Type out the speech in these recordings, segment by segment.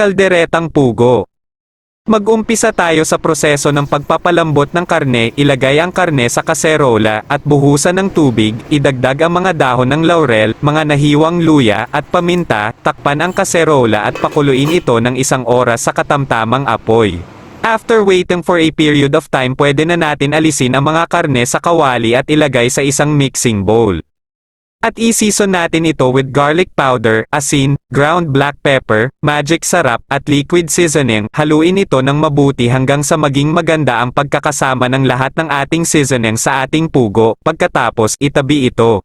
Kalderetang pugo. Mag-umpisa tayo sa proseso ng pagpapalambot ng karne, ilagay ang karne sa kaserola at buhusan ng tubig, idagdag ang mga dahon ng laurel, mga nahiwang luya at paminta, takpan ang kaserola at pakuluin ito ng isang oras sa katamtamang apoy. After waiting for a period of time pwede na natin alisin ang mga karne sa kawali at ilagay sa isang mixing bowl. At i-season natin ito with garlic powder, asin, ground black pepper, magic sarap, at liquid seasoning. Haluin ito ng mabuti hanggang sa maging maganda ang pagkakasama ng lahat ng ating seasoning sa ating pugo. Pagkatapos, itabi ito.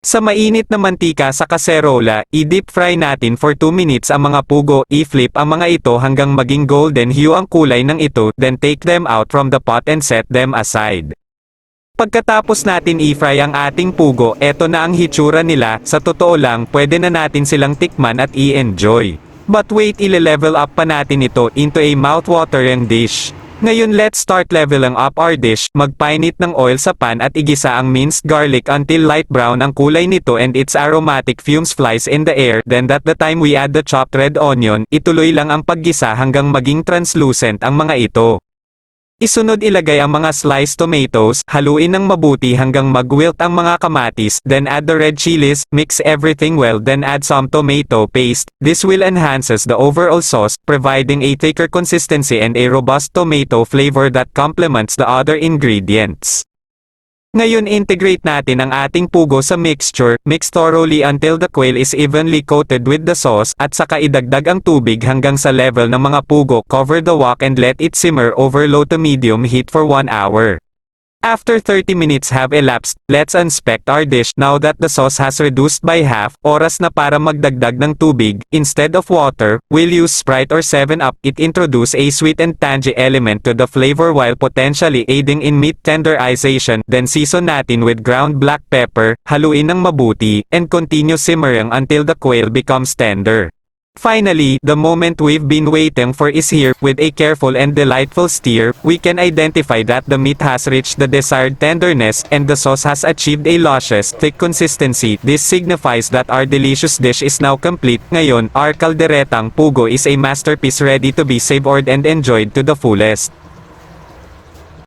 Sa mainit na mantika sa kaserola, i-deep fry natin for 2 minutes ang mga pugo, i-flip ang mga ito hanggang maging golden hue ang kulay ng ito, then take them out from the pot and set them aside. Pagkatapos natin i-fry ang ating pugo, eto na ang hitsura nila, sa totoo lang, pwede na natin silang tikman at i-enjoy. But wait ile-level up pa natin ito into a mouth-watering dish. Ngayon let's start leveling up our dish, magpainit ng oil sa pan at igisa ang minced garlic until light brown ang kulay nito and its aromatic fumes flies in the air, then at the time we add the chopped red onion, ituloy lang ang paggisa hanggang maging translucent ang mga ito. Isunod ilagay ang mga sliced tomatoes, haluin ng mabuti hanggang mag-wilt ang mga kamatis, then add the red chilies, mix everything well then add some tomato paste. This will enhances the overall sauce, providing a thicker consistency and a robust tomato flavor that complements the other ingredients. Ngayon integrate natin ang ating pugo sa mixture, mix thoroughly until the quail is evenly coated with the sauce, at saka idagdag ang tubig hanggang sa level ng mga pugo. Cover the wok and let it simmer over low to medium heat for 1 hour. After 30 minutes have elapsed, let's inspect our dish now that the sauce has reduced by half, oras na para magdagdag ng tubig, instead of water, we'll use Sprite or 7-Up, it introduce a sweet and tangy element to the flavor while potentially aiding in meat tenderization, then season natin with ground black pepper, haluin ng mabuti, and continue simmering until the quail becomes tender. Finally, the moment we've been waiting for is here. With a careful and delightful stir, we can identify that the meat has reached the desired tenderness, and the sauce has achieved a luscious, thick consistency. This signifies that our delicious dish is now complete. Ngayon, our kalderetang pugo is a masterpiece ready to be savored and enjoyed to the fullest.